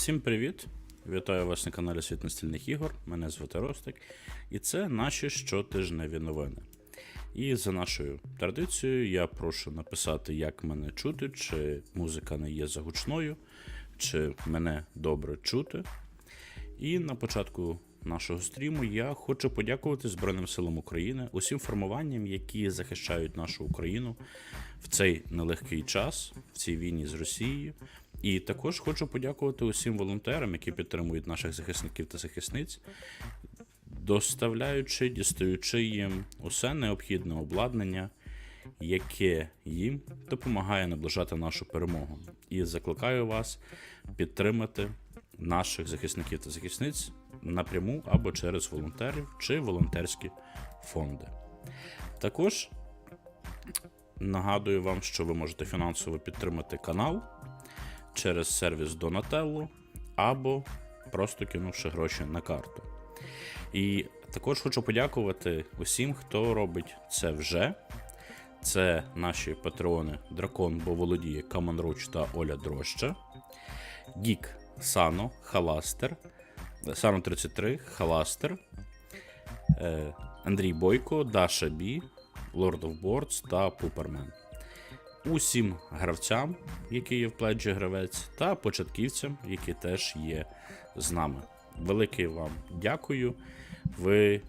Всім привіт! Вітаю вас на каналі Світ настільних ігор. Мене звати Ростик, і це наші щотижневі новини. І за нашою традицією я прошу написати, як мене чути, чи музика не є загучною, чи мене добре чути. І на початку нашого стріму я хочу подякувати Збройним силам України, усім формуванням, які захищають нашу Україну в цей нелегкий час, в цій війні з Росією. І також хочу подякувати усім волонтерам, які підтримують наших захисників та захисниць, доставляючи, дістаючи їм усе необхідне обладнання, яке їм допомагає наближати нашу перемогу. І закликаю вас підтримати наших захисників та захисниць напряму або через волонтерів чи волонтерські фонди. Також нагадую вам, що ви можете фінансово підтримати канал через сервіс Donatello або просто кинувши гроші на карту. І також хочу подякувати усім, хто робить це вже. Це наші патреони Дракон, бо володіє Каманруч та Оля Дроща, Гік Сано, Халастер, Сано 33, Халастер, Андрій Бойко, Даша Бі, Lord of Boards та Пупермен. Усім гравцям, які є в пледжі гравець, та початківцям, які теж є з нами. Велике вам дякую. Ви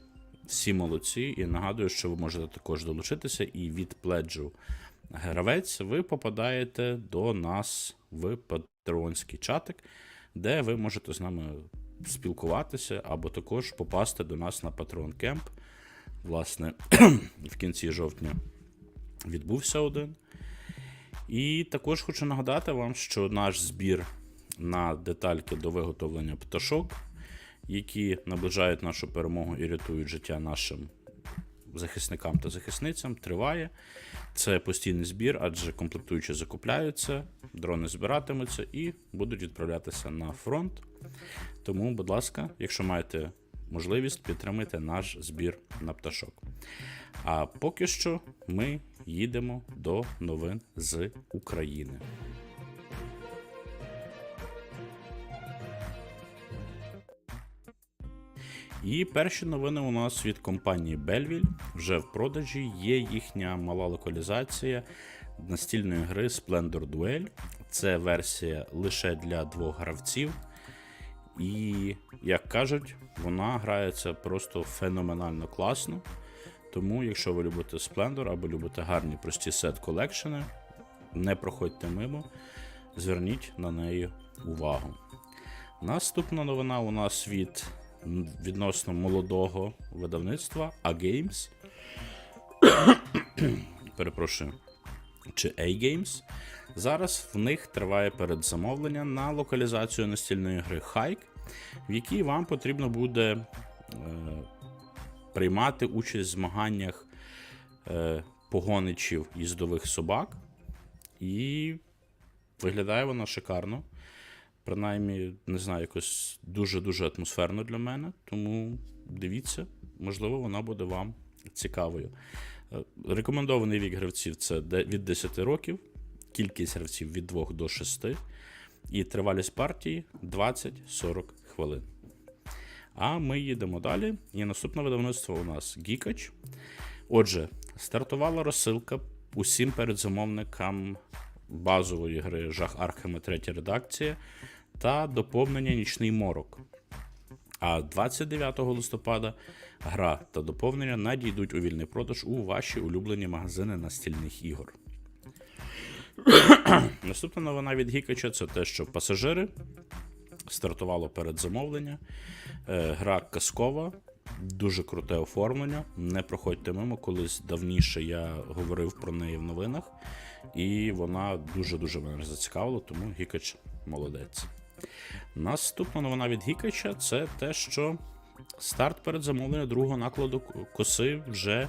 всі молодці, і нагадую, що ви можете також долучитися, і від пледжу гравець ви попадаєте до нас в патреонський чатик, де ви можете з нами спілкуватися, або також попасти до нас на Patreon Camp. Власне, в кінці жовтня відбувся один. І також хочу нагадати вам, що наш збір на детальки до виготовлення пташок, які наближають нашу перемогу і рятують життя нашим захисникам та захисницям, триває. Це постійний збір, адже комплектуючі закупляються, дрони збиратимуться і будуть відправлятися на фронт. Тому, будь ласка, якщо маєте можливість, підтримайте наш збір на пташок. А поки що ми їдемо до новин з України. І перші новини у нас від компанії Belleville. Вже в продажі є їхня мала локалізація настільної гри Splendor Duel. Це версія лише для двох гравців. І, як кажуть, вона грається просто феноменально класно. Тому, якщо ви любите Splendor або любите гарні прості сет колекшени, не проходьте мимо, зверніть на неї увагу. Наступна новина у нас від відносно молодого видавництва A-Games. Перепрошую. Чи A-Games. Зараз в них триває передзамовлення на локалізацію настільної гри Hike, в якій вам потрібно буде е, приймати участь в змаганнях е, погоничів їздових собак. І виглядає вона шикарно. Принаймні, не знаю, якось дуже-дуже атмосферно для мене. Тому дивіться, можливо, вона буде вам цікавою. Е, Рекомендований вік гравців це від 10 років, кількість гравців від 2 до 6, і тривалість партії 20-40 хвилин. А ми їдемо далі. І наступне видавництво у нас Гікач. Отже, стартувала розсилка усім передзамовникам базової гри Жах Архема 3 редакція та доповнення Нічний Морок. А 29 листопада гра та доповнення надійдуть у вільний продаж у ваші улюблені магазини настільних ігор. Наступна новина від Гікача це те, що пасажири стартувало передзамовлення. Е, Гра казкова, дуже круте оформлення. Не проходьте мимо, колись давніше я говорив про неї в новинах, і вона дуже-дуже мене зацікавила, тому Гікач молодець. Наступна новина від Гікача це те, що старт передзамовлення другого накладу коси вже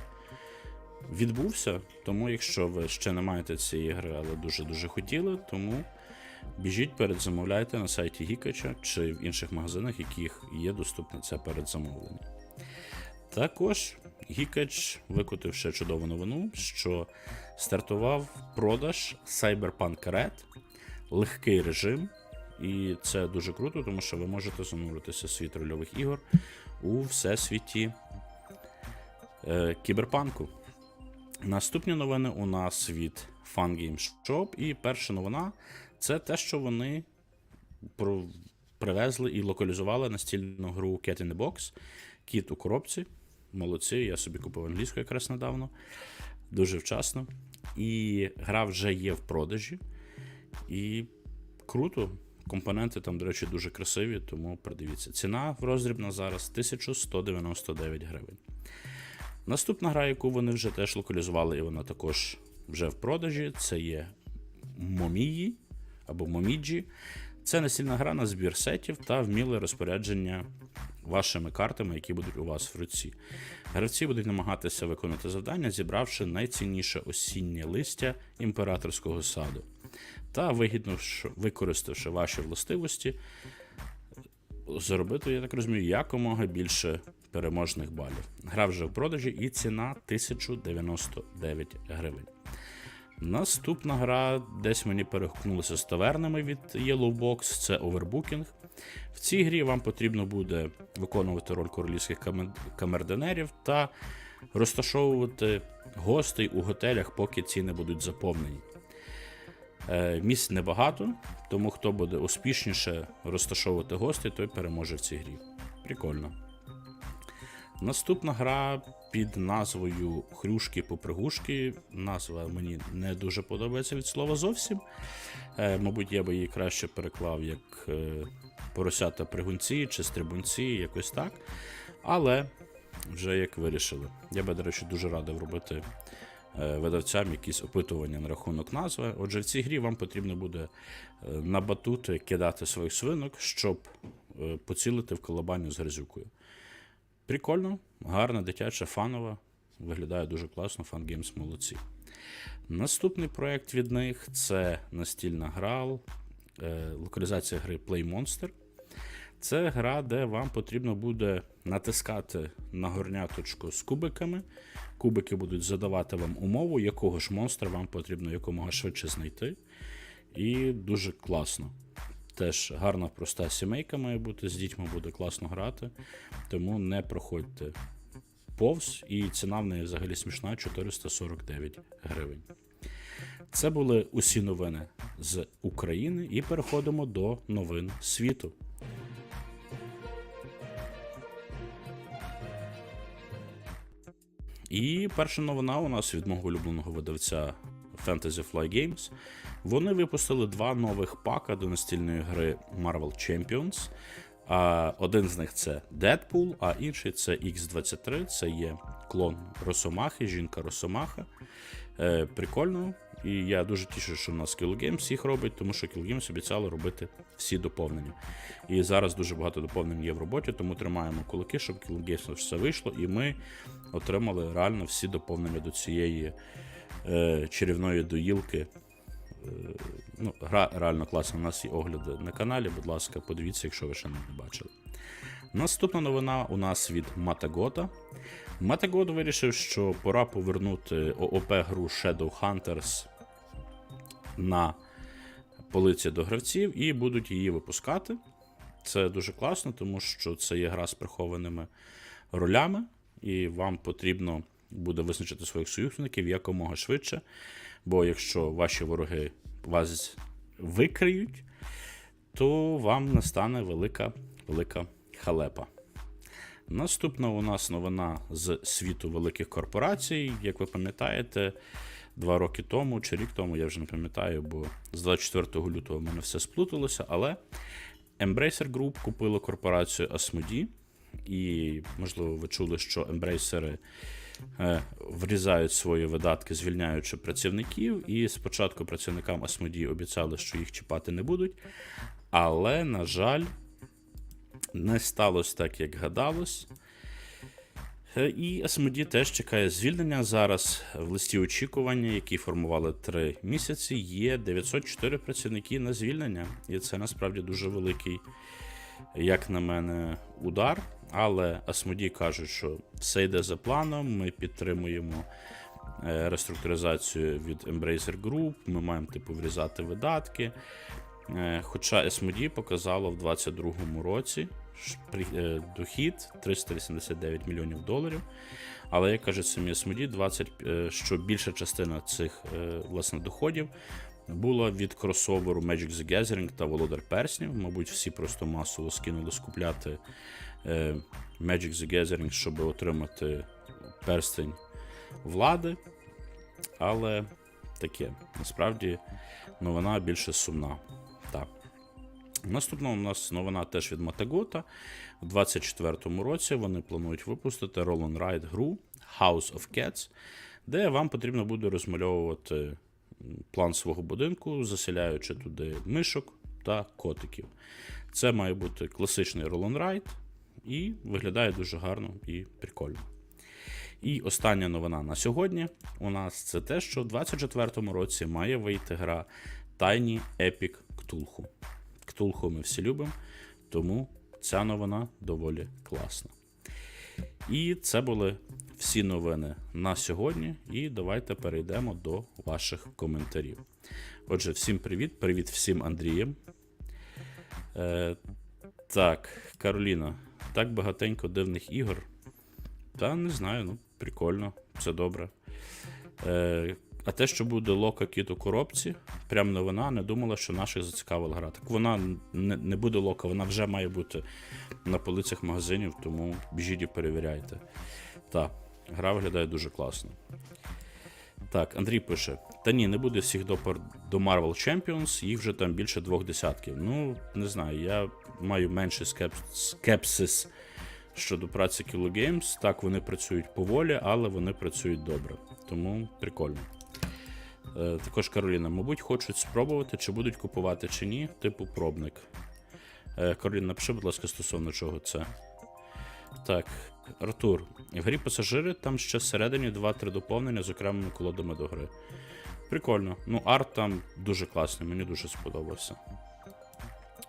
відбувся. Тому, якщо ви ще не маєте цієї гри, але дуже-дуже хотіли, тому біжіть передзамовляйте на сайті Гікача чи в інших магазинах, яких є доступне це передзамовлення. Також Гікач викотив ще чудову новину, що стартував продаж Cyberpunk Red, легкий режим, і це дуже круто, тому що ви можете зануритися в світ рольових ігор у всесвіті е, кіберпанку. Наступні новини у нас від Fun Game Shop. І перша новина це те, що вони привезли і локалізували настільну гру Cat in the Box. Кіт у коробці. Молодці, я собі купив англійську якраз недавно. Дуже вчасно. І гра вже є в продажі. І круто. Компоненти там, до речі, дуже красиві, тому придивіться. Ціна в роздріб зараз 1199 гривень. Наступна гра, яку вони вже теж локалізували, і вона також вже в продажі, це є Момії або Моміджі. Це настільна гра на збір сетів та вміле розпорядження вашими картами, які будуть у вас в руці. Гравці будуть намагатися виконати завдання, зібравши найцінніше осіннє листя імператорського саду. Та вигідно використавши ваші властивості, заробити, я так розумію, якомога більше переможних балів. Гра вже в продажі і ціна 1099 гривень. Наступна гра десь мені перехопнулася з тавернами від Yellowbox, це Overbooking. В цій грі вам потрібно буде виконувати роль королівських камердинерів та розташовувати гостей у готелях, поки ціни будуть заповнені. Е, Місць небагато, тому хто буде успішніше розташовувати гостей, той переможе в цій грі. Прикольно. Наступна гра під назвою Хрюшки попригушки. Назва мені не дуже подобається від слова зовсім. Е, мабуть, я би її краще переклав як е, поросята пригунці чи стрибунці, якось так. Але вже як вирішили. Я би, до речі, дуже радив робити е, видавцям якісь опитування на рахунок назви. Отже, в цій грі вам потрібно буде е, на батути кидати своїх свинок, щоб поцілити в колобаню з гризюкою. Прикольно, гарна, дитяча, фанова. Виглядає дуже класно, Games молодці. Наступний проект від них це настільна гра, е, локалізація гри Play Monster. Це гра, де вам потрібно буде натискати на горняточку з кубиками. Кубики будуть задавати вам умову, якого ж монстра вам потрібно якомога швидше знайти. І дуже класно. Теж гарна проста сімейка має бути, з дітьми буде класно грати, тому не проходьте повз, і ціна в неї взагалі смішна 449 гривень. Це були усі новини з України, і переходимо до новин світу. І перша новина у нас від мого улюбленого видавця Fantasy Fly Games. Вони випустили два нових пака до настільної гри Marvel Champions. Один з них це Deadpool, а інший це X23. Це є клон Росомахи, жінка Росомаха. Е, прикольно. І я дуже тішу, що в нас Kill Games їх робить, тому що Kill Games обіцяли робити всі доповнення. І зараз дуже багато доповнень є в роботі, тому тримаємо кулаки, щоб Kill Games все вийшло, і ми отримали реально всі доповнення до цієї е, чарівної доїлки. Е, ну, гра реально класна. У нас є огляди на каналі. Будь ласка, подивіться, якщо ви ще не бачили. Наступна новина у нас від Матагота. Матагот вирішив, що пора повернути ООП гру Shadow Hunters на полиці до гравців і будуть її випускати. Це дуже класно, тому що це є гра з прихованими ролями, і вам потрібно буде визначити своїх союзників якомога швидше. Бо якщо ваші вороги вас викриють, то вам настане велика, велика халепа. Наступна у нас новина з світу великих корпорацій. Як ви пам'ятаєте, два роки тому чи рік тому, я вже не пам'ятаю, бо з 24 лютого в мене все сплуталося. Але Embracer Group купила корпорацію Asmodee. І, можливо, ви чули, що ембрейсери врізають свої видатки, звільняючи працівників. І спочатку працівникам Asmodee обіцяли, що їх чіпати не будуть. Але, на жаль, не сталося так, як гадалось. Е, І Asmodee теж чекає звільнення. Зараз в листі очікування, які формували три місяці, є 904 працівники на звільнення. І це насправді дуже великий, як на мене, удар. Але Asmodee кажуть, що все йде за планом. Ми підтримуємо е, реструктуризацію від Embracer Group. Ми маємо типу врізати видатки. Е, Хоча SMD показало в 2022 році е, дохід 389 мільйонів доларів. Але як каже самі SMD, 20, е, що більша частина цих власне доходів була від кросоверу Magic the Gathering та Володар Перснів. Мабуть, всі просто масово скинули скупляти Magic the Gathering, щоб отримати перстень влади. Але таке, насправді, новина більше сумна. Так. Наступна у нас новина теж від Матагота. У 2024 році вони планують випустити Roll Ride гру House of Cats, де вам потрібно буде розмальовувати план свого будинку, заселяючи туди мишок та котиків. Це має бути класичний Roll Ride і виглядає дуже гарно і прикольно. І остання новина на сьогодні у нас це те, що в 2024 році має вийти гра Tiny Epic Cthulhu. Cthulhu ми всі любимо, тому ця новина доволі класна. І це були всі новини на сьогодні. І давайте перейдемо до ваших коментарів. Отже, всім привіт, привіт всім Андріям. Так, Кароліна, так багатенько дивних ігор. Та не знаю, ну прикольно, все добре. Е, а те, що буде лока кіт у коробці, прям новина, не думала, що наших зацікавила гра. Так вона не, не буде лока, вона вже має бути на полицях магазинів, тому біжіть і перевіряйте. Так, гра виглядає дуже класно. Так, Андрій пише: Та ні, не буде всіх допер до Marvel Champions, їх вже там більше двох десятків. Ну, не знаю, я маю менший скеп... скепсис щодо праці Kilo Games. Так, вони працюють поволі, але вони працюють добре. Тому прикольно. Е, також Кароліна, мабуть, хочуть спробувати, чи будуть купувати, чи ні, типу пробник. Е, Кароліна, напиши, будь ласка, стосовно чого це. Так, Артур. В грі пасажири там ще всередині 2-3 доповнення з окремими колодами до гри. Прикольно. Ну, арт там дуже класний, мені дуже сподобався.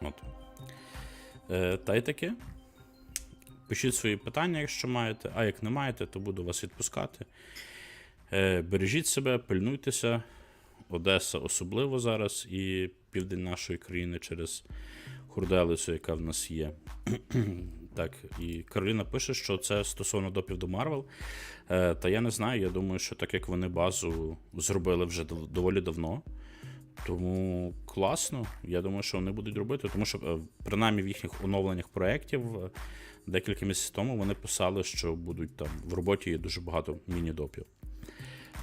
От. Е, та й таке. Пишіть свої питання, якщо маєте, а як не маєте, то буду вас відпускати. Е, бережіть себе, пильнуйтеся. Одеса особливо зараз і південь нашої країни через хурделицю, яка в нас є. Так, і Кароліна пише, що це стосовно допів до Марвел. Е, та я не знаю, я думаю, що так як вони базу зробили вже доволі давно. Тому класно. Я думаю, що вони будуть робити, тому що е, принаймні в їхніх оновленнях проєктів е, декілька місяців тому вони писали, що будуть там в роботі є дуже багато міні-допів.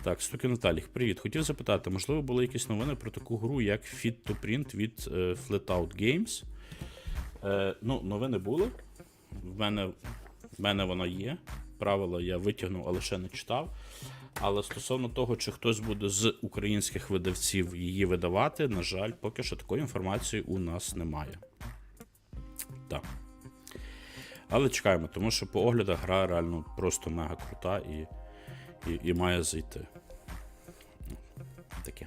Так, Стуки Наталій, привіт. Хотів запитати, можливо, були якісь новини про таку гру, як Fit to Print від е, Flatout Games? Е, ну, новини були. В мене, в мене воно є. Правила я витягнув, але ще не читав. Але стосовно того, чи хтось буде з українських видавців її видавати, на жаль, поки що такої інформації у нас немає. Так. Але чекаємо, тому що по оглядах гра реально просто мега крута і, і, і має зайти. Таке.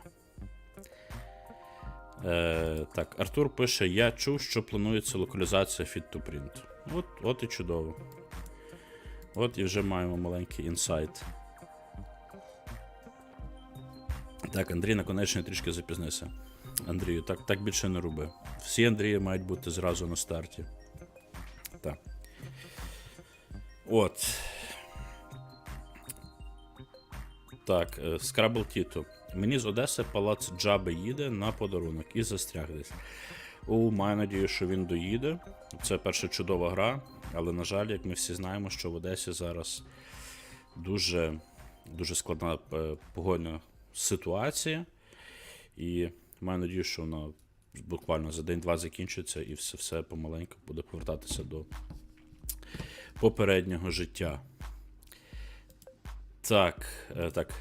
Е, так, Артур пише: Я чув, що планується локалізація Fit to Print. От, от і чудово. От і вже маємо маленький інсайт. Так, Андрій наконечно трішки запізнився. Андрію, так, так більше не роби. Всі Андрії мають бути зразу на старті. Так. От. Так, е, Scrabble Тіто. Мені з Одеси палац Джаби їде на подарунок і застряг десь. У маю надію, що він доїде. Це перша чудова гра, але, на жаль, як ми всі знаємо, що в Одесі зараз дуже, дуже складна е, погодна ситуація. І маю надію, що вона буквально за день-два закінчиться і все, все помаленьку буде повертатися до попереднього життя. Так, е, так.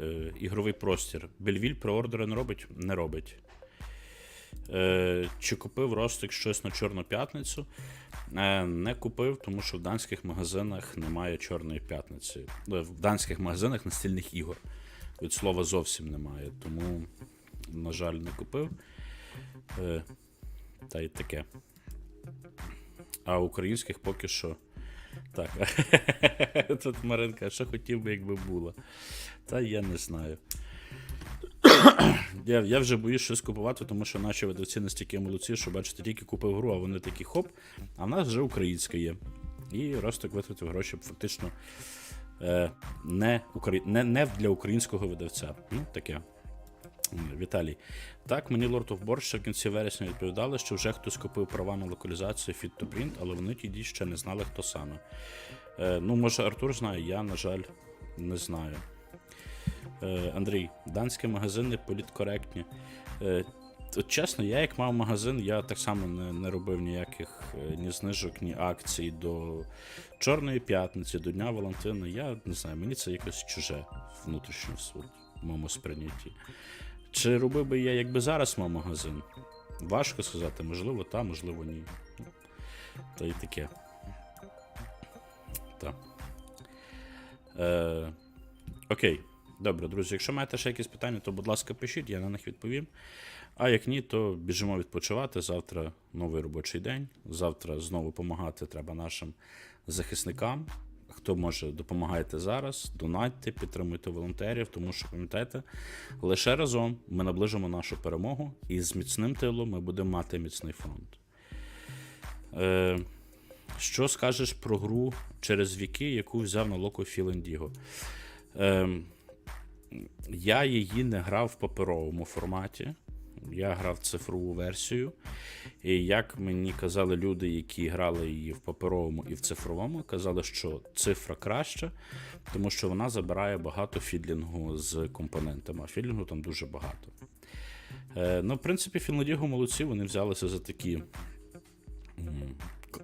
е, Ігровий простір. Бельвіль преордери не робить? Не робить. Е, Чи купив Ростик щось на Чорну п'ятницю? Е, Не купив, тому що в данських магазинах немає Чорної п'ятниці. Е, В данських магазинах настільних ігор. Від слова зовсім немає. Тому, на жаль, не купив. Та й таке. А українських поки що. Так. Тут Маринка, що хотів би, якби було. Та я не знаю. Я, я вже боюсь щось купувати, тому що наші видавці настільки молодці, що бачите, тільки купив гру, а вони такі хоп, а в нас вже українська є. І Ростик витратив гроші фактично е, не, укра... не, не для українського видавця. Ну, таке. Віталій. Так, мені Lord of Board в кінці вересня відповідали, що вже хтось купив права на локалізацію Fit to Print, але вони тоді ще не знали, хто саме. Е, ну, може, Артур знає, я, на жаль, не знаю. Е, Андрій, данські магазини політкоректні. Е, от чесно, я як мав магазин, я так само не, не робив ніяких е, ні знижок, ні акцій до Чорної п'ятниці, до Дня Валентина. Я не знаю, мені це якось чуже внутрішньо в моєму сприйнятті. Чи робив би я, якби зараз мав магазин? Важко сказати, можливо, та, можливо, ні. Ну, То і таке. Так. Е, окей. Добре, друзі, якщо маєте ще якісь питання, то, будь ласка, пишіть, я на них відповім. А як ні, то біжимо відпочивати. Завтра новий робочий день. Завтра знову допомагати треба нашим захисникам. Хто може, допомагайте зараз, донатьте, підтримуйте волонтерів, тому що пам'ятайте, лише разом ми наближимо нашу перемогу, і з міцним тилом ми будемо мати міцний фронт. Е, що скажеш про гру через віки, яку взяв на локо Філендіго? Е, я її не грав в паперовому форматі. Я грав цифрову версію. І як мені казали люди, які грали її в паперовому і в цифровому, казали, що цифра краща, тому що вона забирає багато фідлінгу з компонентами. А фідлінгу там дуже багато. Е, ну, в принципі, Фінладіго молодці, вони взялися за такі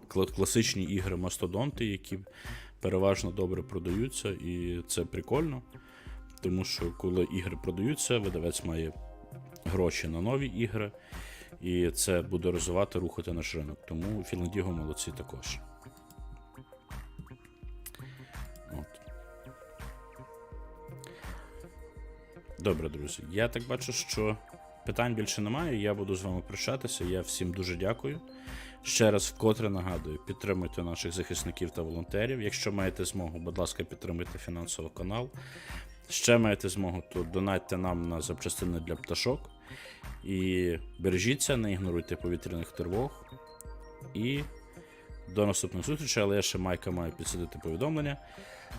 класичні ігри Мастодонти, які переважно добре продаються, і це прикольно. Тому що коли ігри продаються, видавець має гроші на нові ігри, і це буде розвивати, рухати наш ринок. Тому Фінладіго молодці також. От. Добре, друзі. Я так бачу, що питань більше немає. Я буду з вами прощатися. Я всім дуже дякую. Ще раз вкотре нагадую, підтримуйте наших захисників та волонтерів. Якщо маєте змогу, будь ласка, підтримуйте фінансово канал. Ще маєте змогу, то донатьте нам на запчастини для пташок. І бережіться, не ігноруйте повітряних тривог. І до наступних зустрічей, але я ще Майка маю підсадити повідомлення.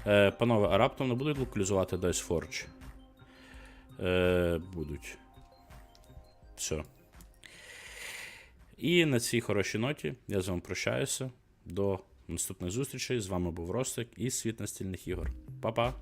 Е, панове, а раптом не будуть локалізувати Dice Forge? Е, будуть. Все. І на цій хорошій ноті я з вами прощаюся. До наступних зустрічей. З вами був Ростик і світ настільних ігор. Па-па!